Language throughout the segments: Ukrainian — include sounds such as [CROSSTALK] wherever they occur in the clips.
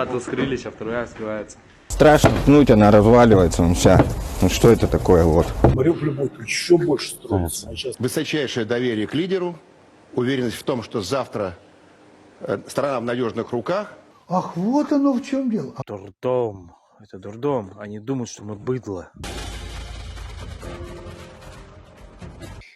хату скрыли, сейчас вторая скрывается. Страшно пнуть, она разваливается, он вся. Ну что это такое вот? Мариуполь будет еще больше строиться. А сейчас Высочайшее доверие к лидеру, уверенность в том, что завтра э, страна в надежных руках. Ах, вот оно в чем дело. Дурдом. Это дурдом. Они думают, что мы быдло.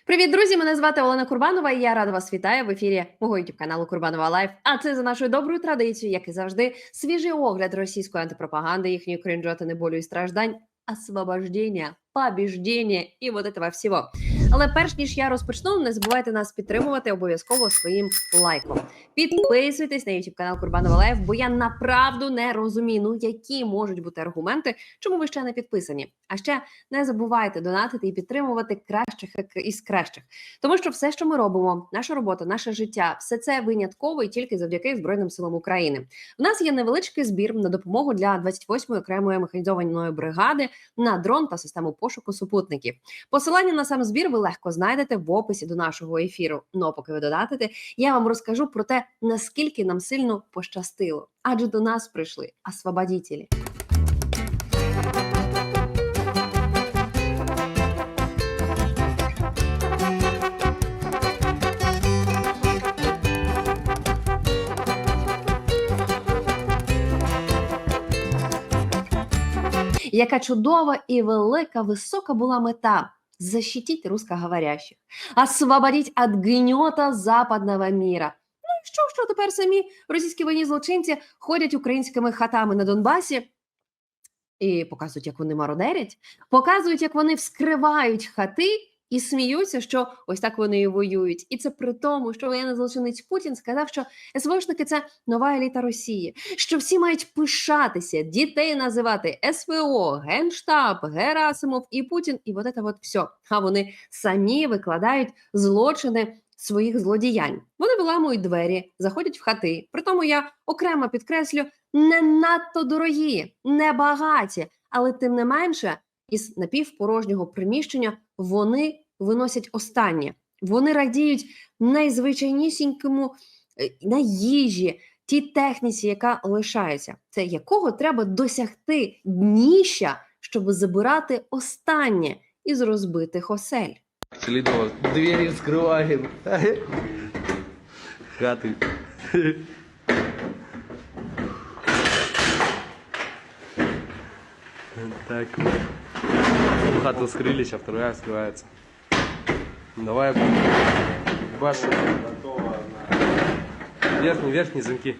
Привіт, друзі! Мене звати Олена Курбанова, і я рада вас вітаю в ефірі мого youtube каналу Курбанова Лайф. А це за нашою доброю традицією, як і завжди, свіжий огляд російської антипропаганди, їхньої кринжотини болю і страждань, освобождення, побіждення і вот этого всього. Але перш ніж я розпочну, не забувайте нас підтримувати обов'язково своїм лайком. Підписуйтесь на YouTube канал Курбанова Лайф, бо я направду не розумію, ну які можуть бути аргументи, чому ви ще не підписані. А ще не забувайте донатити і підтримувати кращих із кращих, тому що все, що ми робимо, наша робота, наше життя, все це винятково і тільки завдяки Збройним силам України. У нас є невеличкий збір на допомогу для 28-ї окремої механізованої бригади на дрон та систему пошуку супутників. Посилання на сам збір ви легко знайдете в описі до нашого ефіру. Ну а поки ви донатите, я вам розкажу про те, наскільки нам сильно пощастило, адже до нас прийшли освободітелі. Яка чудова і велика, висока була мета защитить русскоговорящих, освободить від гньота западного міра. Ну і що, що тепер самі російські воєнні злочинці ходять українськими хатами на Донбасі і показують, як вони мародерять, показують, як вони вскривають хати. І сміються, що ось так вони і воюють. І це при тому, що воєнний злочинець Путін сказав, що СВОшники – це нова еліта Росії, що всі мають пишатися, дітей називати СВО, Генштаб, Герасимов і Путін, і от це от все. А вони самі викладають злочини своїх злодіянь. Вони виламують двері, заходять в хати. При тому я окремо підкреслю не надто дорогі, не багаті, але тим не менше, із напівпорожнього приміщення вони виносять останнє. Вони радіють найзвичайнісінькому е, на їжі, тій техніці, яка лишається. Це якого треба досягти дніща, щоб забирати останнє із розбитих осель. Селидова, двери скрываем. [LAUGHS] Хаты. Так. Хату скрыли, сейчас вторая скрывается. Давай. Баш. Верхний, верхний замки.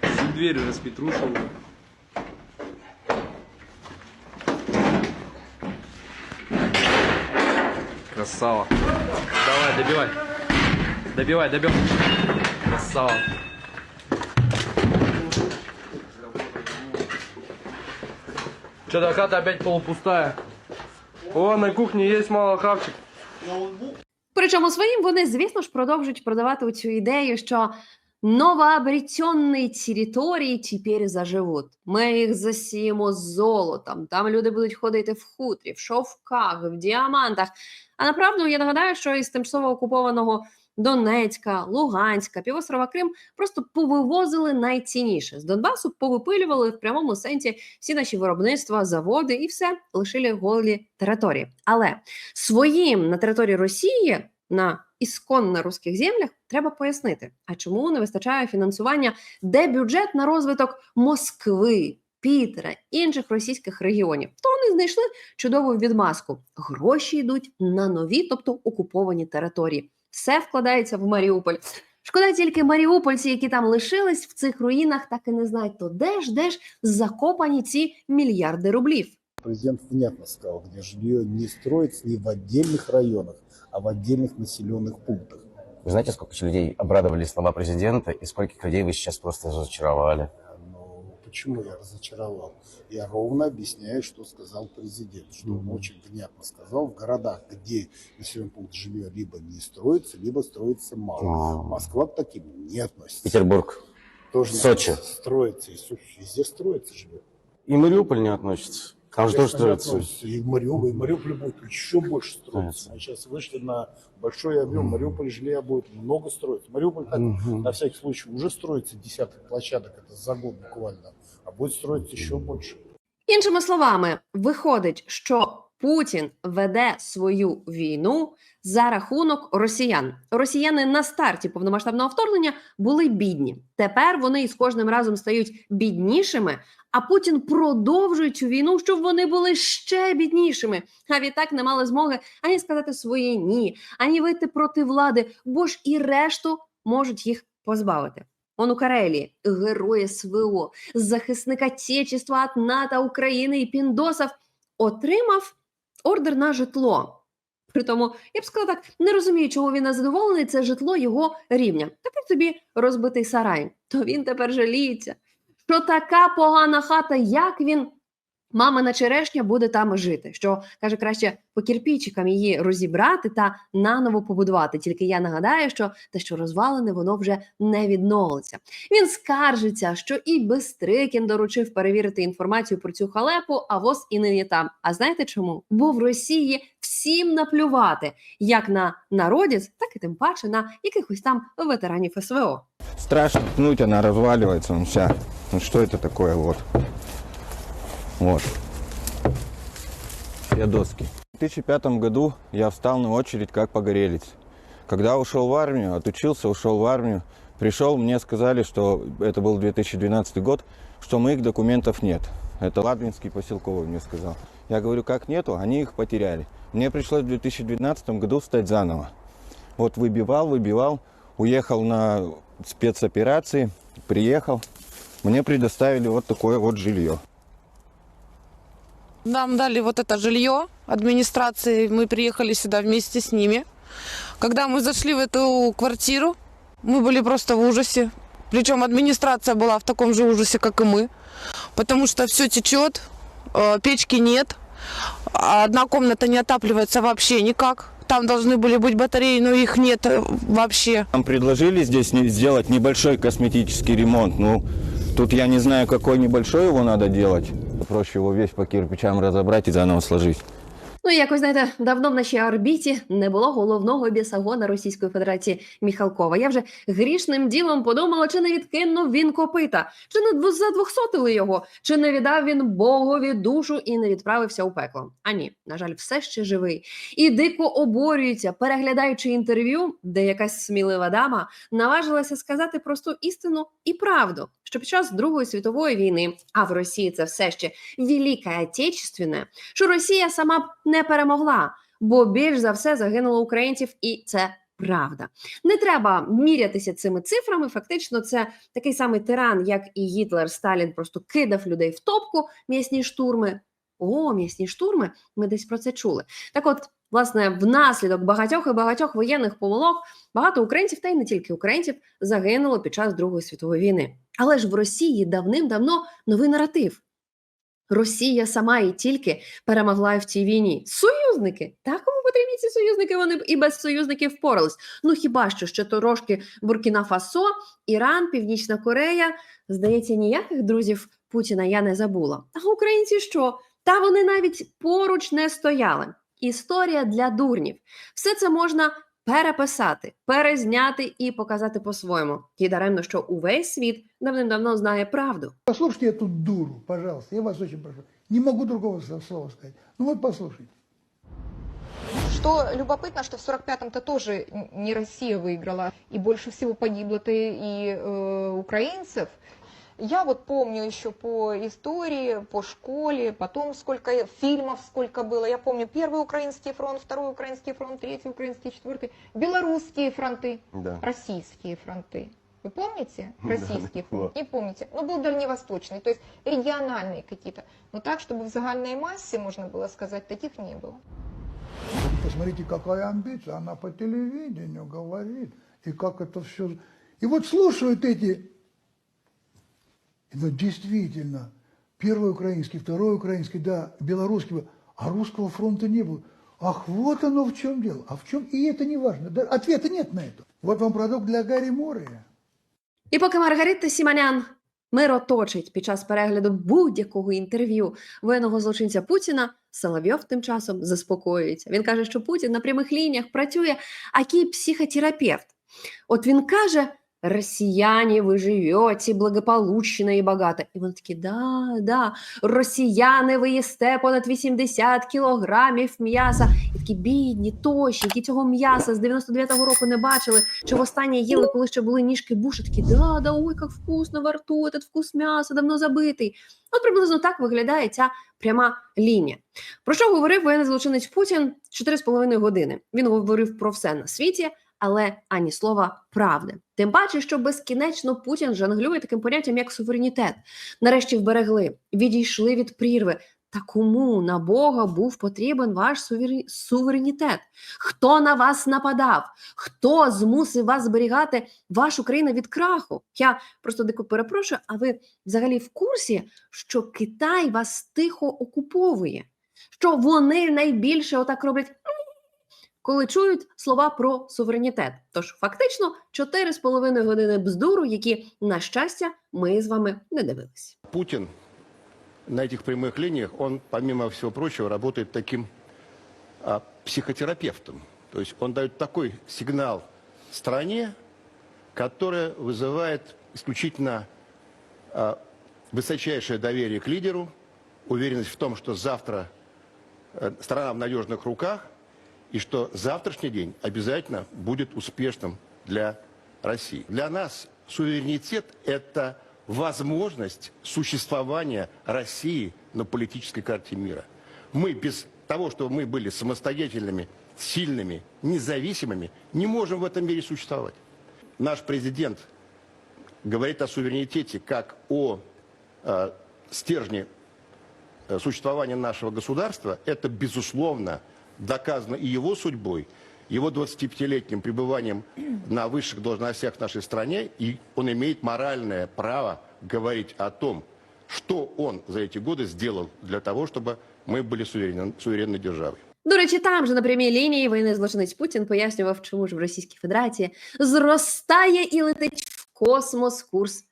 Всю дверь распетрушил. Красава. Давай, добивай. Добивай, добивай. Красава. Что-то хата опять полупустая. О, на кухне есть мало хавчик. Причому своїм вони, звісно ж, продовжують продавати цю ідею, що новообретенні території тепер заживуть. Ми їх засіємо золотом. Там люди будуть ходити в хутрі, в шовках, в діамантах. А направду я нагадаю, що із тимчасово окупованого Донецька, Луганська, півострова Крим просто повивозили найцінніше. З Донбасу повипилювали в прямому сенсі всі наші виробництва, заводи і все лишили голі території. Але своїм на території Росії на ісконно русських землях треба пояснити, а чому не вистачає фінансування, де бюджет на розвиток Москви. Пітера, інших російських регіонів, то вони знайшли чудову відмазку. Гроші йдуть на нові, тобто окуповані території Все вкладається в Маріуполь. Шкода тільки маріупольці, які там лишились в цих руїнах, так і не знають, то де ж де ж закопані ці мільярди рублів. президент внятно сказал, где жилье не строится не в отдельных районах, а в отдельных населенных пунктах. Вы знаете, сколько людей обрадовали слова президента и скольких людей вы сейчас просто разочаровали? Почему я разочаровал? Я ровно объясняю, что сказал президент, что он очень внятно сказал, в городах, где населенный пункт жилье либо не строится, либо строится мало. А. Москва к таким не относится. Петербург Тоже Сочи. строится, и Сочи везде строится жилье. и Мариуполь не относится. Там же тоже строится. И Мариуполь, и Мариуполь будет еще больше строиться. Мы сейчас вышли на большой объем. Мариуполь жилья будет много строиться. Мариуполь, так, на всякий случай, уже строится десяток площадок, это за год буквально. А будет строиться еще больше. Іншими словами, виходить, що Путін веде свою війну за рахунок росіян. Росіяни на старті повномасштабного вторгнення були бідні. Тепер вони із кожним разом стають біднішими. А Путін продовжує цю війну, щоб вони були ще біднішими. А відтак не мали змоги ані сказати своє ні, ані вийти проти влади, бо ж і решту можуть їх позбавити. Он у Карелії герой СВО, захисник Отечества от НАТО, України і Піндосов отримав ордер на житло. Притому, я б сказала так, не розумію, чого він не задоволений, це житло його рівня. Тепер тобі розбитий сарай. То він тепер жаліється, що така погана хата, як він, мамина черешня, буде там жити. Що каже, краще по кірпічикам її розібрати та наново побудувати. Тільки я нагадаю, що те, що розвалене, воно вже не відновиться. Він скаржиться, що і Бестрикін доручив перевірити інформацію про цю халепу, а ВОЗ і нині там. А знаєте чому? Бо в Росії всім наплювати як на народець, так і тим паче на якихось там ветеранів СВО. Страшно пнуть, она разваливается вон вся. Ну что это такое вот? Вот. Две доски. В 2005 году я встал на очередь как погорелец. Когда ушел в армию, отучился, ушел в армию, пришел, мне сказали, что это был 2012 год, что моих документов нет. Это Ладвинский поселковый мне сказал. Я говорю, как нету? Они их потеряли. Мне пришлось в 2012 году встать заново. Вот выбивал, выбивал, уехал на спецоперации, приехал. Мне предоставили вот такое вот жилье. Нам дали вот это жилье администрации, мы приехали сюда вместе с ними. Когда мы зашли в эту квартиру, мы были просто в ужасе. Причем администрация была в таком же ужасе, как и мы. Потому что все течет, э, печки нет, а одна комната не отапливается вообще никак. Там должны были быть батареи, но их нет э, вообще. Нам предложили здесь сделать небольшой косметический ремонт. Ну, тут я не знаю, какой небольшой его надо делать. Проще его весь по кирпичам разобрать и заново сложить. Ну, і якось знаєте, давно в нашій орбіті не було головного бісагона Російської Федерації Міхалкова. Я вже грішним ділом подумала, чи не відкинув він копита, чи не дво- задвохсотили його, чи не віддав він Богові душу і не відправився у пекло. А ні, на жаль, все ще живий. І дико оборюється, переглядаючи інтерв'ю, де якась смілива дама наважилася сказати просту істину і правду, що під час Другої світової війни, а в Росії це все ще Велика Отечественне, що Росія сама б не перемогла, бо більш за все загинуло українців, і це правда. Не треба мірятися цими цифрами. Фактично, це такий самий тиран, як і Гітлер, Сталін просто кидав людей в топку м'ясні штурми. О, м'ясні штурми. Ми десь про це чули. Так, от, власне, внаслідок багатьох і багатьох воєнних помилок багато українців, та й не тільки українців, загинуло під час Другої світової війни. Але ж в Росії давним-давно новий наратив. Росія сама і тільки перемогла в цій війні. Союзники. Так кому потрібні ці союзники? Вони б і без союзників впорались. Ну хіба що ще трошки Буркіна Фасо, Іран, Північна Корея. Здається, ніяких друзів Путіна я не забула. А українці що? Та вони навіть поруч не стояли. Історія для дурнів. Все це можна переписати, перезняти і показати по-своєму. І даремно, що увесь світ давним-давно знає правду. Послушайте эту дуру, пожалуйста, я вас очень прошу. Не могу другого со- слова сказать. Ну вот послушайте. Что любопытно, что в 45-м-то тоже н- не Россия выиграла, и больше всего погибло-то и э, украинцев. Я вот помню еще по истории, по школе, потом сколько фильмов сколько было. Я помню первый украинский фронт, второй украинский фронт, третий украинский, четвертый. Белорусские фронты, Да. российские фронты. Вы помните [LAUGHS] российский фронт? Не помните. Ну, был дальневосточный, то есть региональные какие-то. Но так, чтобы в загальной массе, можно было сказать, таких не было. Посмотрите, какая амбиция. Она по телевидению говорит. И как это все... И вот слушают эти... Ну, действительно, первый украинский, второй украинский, да, белорусский, а русского фронта не было. Ах, вот оно в чем дело. А в чем? И это не важно. Да, ответа нет на это. Вот вам продукт для Гарри Моррея. І поки Маргарита Сіманян мироточить під час перегляду будь-якого інтерв'ю воєнного злочинця Путіна, Соловйов тим часом заспокоюється. Він каже, що Путін на прямих лініях працює акій психотерапевт. От він каже: Росіяне, ви живете благополучно і багато. І вони такі, да, да, росіяни, ви їсте понад 80 кілограмів м'яса. І такі бідні, тощі, які цього м'яса з 99-го року не бачили, чи востаннє їли, коли ще були ніжки буші. Такі, да, да, ой, як вкусно во рту, этот вкус м'яса давно забитий. От приблизно так виглядає ця пряма лінія. Про що говорив воєнний злочинець Путін 4,5 години. Він говорив про все на світі, але ані слова правди. Тим паче, що безкінечно Путін жонглює таким поняттям, як суверенітет. Нарешті вберегли, відійшли від прірви. Та кому на Бога був потрібен ваш суверенітет? Хто на вас нападав? Хто змусив вас зберігати вашу країну від краху? Я просто дико перепрошую, а ви взагалі в курсі, що Китай вас тихо окуповує? Що вони найбільше отак роблять коли чують слова про суверенітет. Тож фактично 4,5 години бздуру, які, на щастя, ми з вами не дивились. Путин на этих прямых линиях, он, помимо всего прочего, работает таким а, психотерапевтом. То есть он дает такой сигнал стране, которая вызывает исключительно а, высочайшее доверие к лидеру, уверенность в том, что завтра э, страна в надежных руках, и что завтрашний день обязательно будет успешным для России. Для нас суверенитет – это возможность существования России на политической карте мира. Мы без того, чтобы мы были самостоятельными, сильными, независимыми, не можем в этом мире существовать. Наш президент говорит о суверенитете как о э, стержне э, существования нашего государства. Это, безусловно, доказано и его судьбой, его 25-летним пребыванием на высших должностях в нашей стране, и он имеет моральное право говорить о том, что он за эти годы сделал для того, чтобы мы были суверенной, суверенной державой. До речі, там же на прямій лінії воєнний злочинець Путін пояснював, чому ж в Російській Федерації зростає і летить в космос курс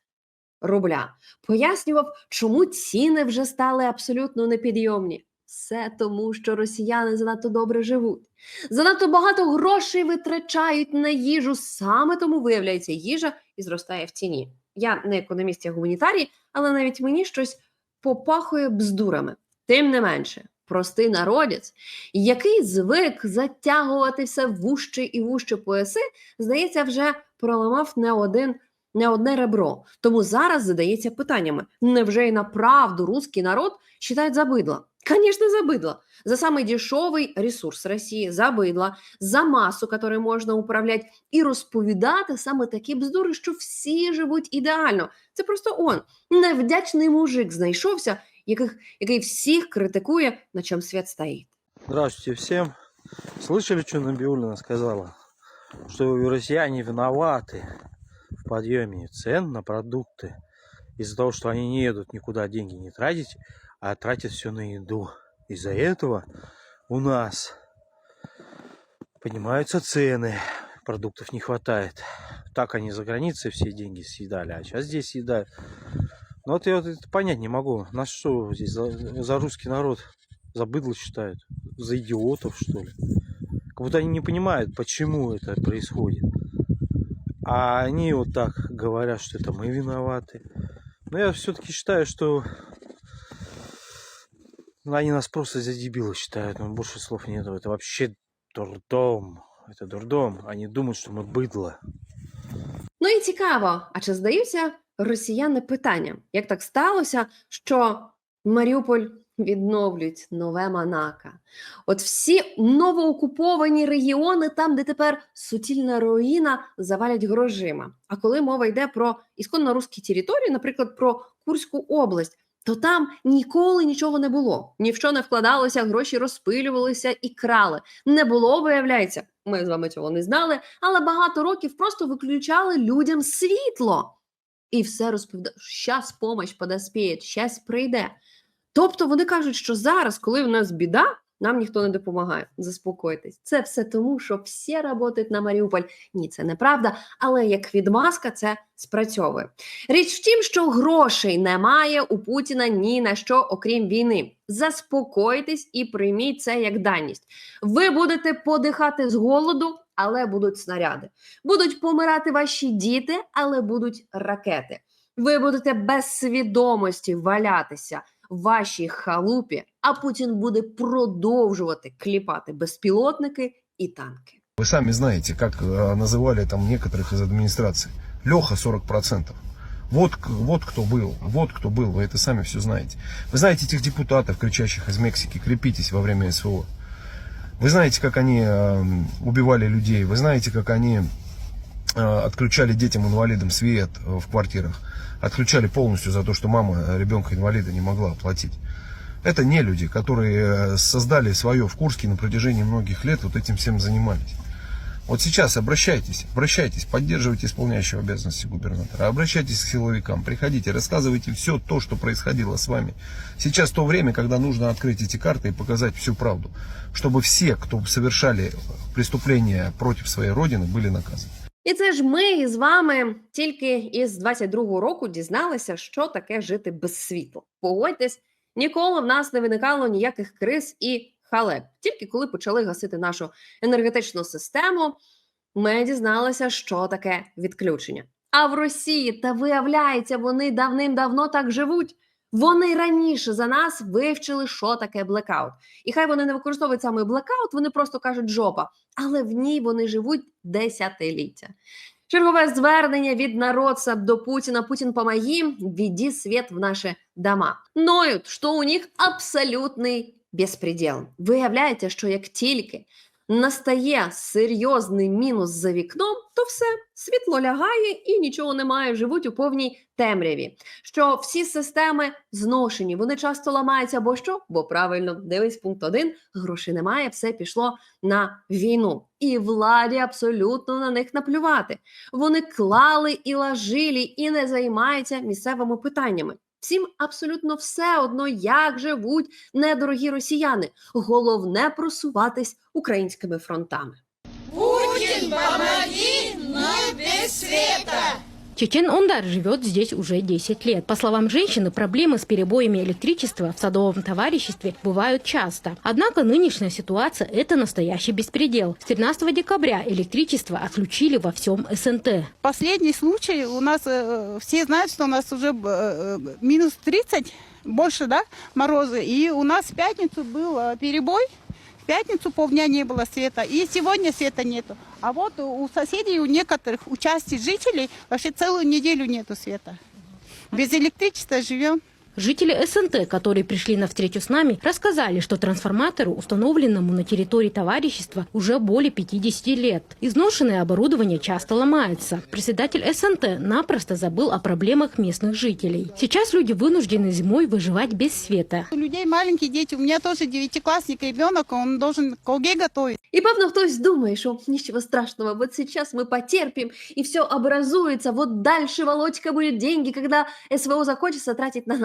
рубля. Пояснював, чому ціни вже стали абсолютно непідйомні. Все тому, що росіяни занадто добре живуть, занадто багато грошей витрачають на їжу. Саме тому виявляється, їжа і зростає в ціні. Я не економіст, я гуманітарій, але навіть мені щось попахує бздурами. Тим не менше, простий народець, який звик затягувати все вужче і вужче пояси, здається, вже проламав не один. Не одне ребро. Тому зараз задається питаннями: невже і на правду русський народ считает за быдло? Конечно, за быдло. За самый дешевий ресурс Росії, за быдло, за масу, которой можна управляти, і розповідати саме такі бздури, що всі живуть ідеально. Це просто он, невдячний мужик, знайшовся, яких, який всіх критикує, на чому світ стоїть. Здравствуйте всем. Слышали, что Набиулина сказала? Что россияне виноваты в подъеме цен на продукты из-за того, что они не едут никуда деньги не тратить, а тратят все на еду. Из-за этого у нас поднимаются цены, продуктов не хватает. Так они за границей все деньги съедали, а сейчас здесь съедают. Ну вот я вот это понять не могу. Нас что здесь за, за русский народ за быдло считают? За идиотов, что ли? Как будто они не понимают, почему это происходит. А они вот так говорят, что это мы виноваты. Но я все-таки считаю, что они нас просто за дебилы считают. Но больше слов нету. Это вообще дурдом. Это дурдом. Они думают, что мы быдло. Ну і цікаво, а чи здаються росіяни питанням, як так сталося, що Маріуполь відновлюють нове Монако? От всі новоокуповані регіони, там, де тепер суцільна руїна, завалять грошима. А коли мова йде про ісконно русські території, наприклад, про Курську область, То там ніколи нічого не було. Ні в що не вкладалося, гроші розпилювалися і крали. Не було, виявляється. Ми з вами цього не знали, але багато років просто виключали людям світло. І все розповідає, щас помощь подоспіє, щас прийде. Тобто вони кажуть, що зараз, коли в нас біда, нам ніхто не допомагає. Заспокойтесь. Це все тому, що всі працюють на Маріуполь. Ні, це неправда, але як відмазка це спрацьовує. Річ в тім, що грошей немає у Путіна ні на що, окрім війни. Заспокойтесь і прийміть це як даність. Ви будете подихати з голоду, але будуть снаряди. Будуть помирати ваші діти, але будуть ракети. Ви будете без свідомості валятися вашій халупі, а Путін буде продовжувати кліпати безпілотники і танки. Вы сами знаете, как э, называли там некоторых из администрации. Леха 40%. Вот, к- вот кто был, вот кто был, вы это сами все знаете. Вы знаете этих депутатов, кричащих из Мексики, крепитесь во время СВО. Вы знаете, как они э, убивали людей, вы знаете, как они э, отключали детям-инвалидам свет э, в квартирах, отключали полностью за то, что мама ребенка-инвалида не могла оплатить. Это не люди, которые э, создали свое в Курске на протяжении многих лет, вот этим всем занимались. Вот сейчас обращайтесь, обращайтесь, поддерживайте исполняющего обязанности губернатора, обращайтесь к силовикам, приходите, рассказывайте все то, что происходило с вами. Сейчас то время, когда нужно открыть эти карты и показать всю правду, чтобы все, кто совершали преступления против своей родины, были наказаны. І це ж ми із вами тільки із 22-го року дізналися, що таке жити без світла. Погодьтесь, ніколи в нас не виникало ніяких криз і халеп. Тільки коли почали гасити нашу енергетичну систему, ми дізналися, що таке відключення. А в Росії, та виявляється, вони давним-давно так живуть. Вони раніше за нас вивчили, що таке блекаут. І хай вони не використовують саме блекаут, вони просто кажуть жопа, але в ній вони живуть десятиліття. Чергове звернення від народця до Путіна. Путін помоги, введи свет в наші дома. Ноють, що у них абсолютний безпреділ. Виявляється, що як тільки настає серйозний мінус за вікном, то все світло лягає і нічого немає. Живуть у повній темряві. Що всі системи зношені, вони часто ламаються, бо що? Бо правильно, дивись пункт один: грошей немає, все пішло на війну, і владі абсолютно на них наплювати. Вони клали і лажилі, і не займаються місцевими питаннями. Всім абсолютно все одно, як живуть недорогі росіяни. Головне просуватись українськими фронтами. Чечен Ондар живет здесь уже 10 лет. По словам женщины, проблемы с перебоями электричества в садовом товариществе бывают часто. Однако нынешняя ситуация – это настоящий беспредел. С 13 декабря электричество отключили во всем СНТ. Последний случай у нас, э, все знают, что у нас уже э, минус 30, больше, да, морозы. И у нас в пятницу был э, перебой, в пятницу полдня не было света, и сегодня света нету. А вот у соседей, у некоторых, у части жителей вообще целую неделю нету света. Без электричества живем. Жители СНТ, которые пришли на встречу с нами, рассказали, что трансформатору, установленному на территории товарищества, уже более 50 лет. Изношенное оборудование часто ломается. Председатель СНТ напросто забыл о проблемах местных жителей. Сейчас люди вынуждены зимой выживать без света. У людей маленькие дети, у меня тоже девятиклассник ребенок, он должен колге готовить. І певно, хтось думає, що нічого страшного, вот сейчас мы потерпим, и все образуется, вот дальше, Володька, будет деньги, когда СВО закончится, тратить на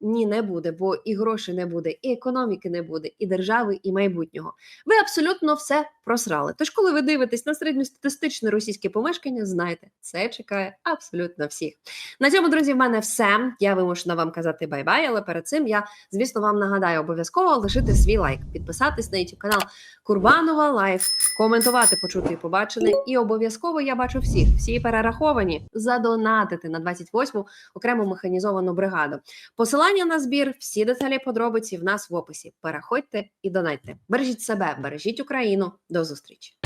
Ні, не буде, бо і грошей не буде, і економіки не буде, і держави, і майбутнього. Ви абсолютно все просрали. Тож, коли ви дивитесь на середньостатистичне російське помешкання, знайте, це чекає абсолютно всіх. На цьому, друзі, в мене все. Я вимушена вам казати бай-бай, але перед цим я, звісно, вам нагадаю обов'язково лишити свій лайк, підписатись на YouTube канал Курбанова Лайф, коментувати, почути і побачене. І обов'язково я бачу всіх, всі перераховані, задонатити на 28-му окрему механізовану бригаду. Посилання на збір, всі деталі подробиці в нас в описі. Переходьте і донайте. Бережіть себе, бережіть Україну. До зустрічі.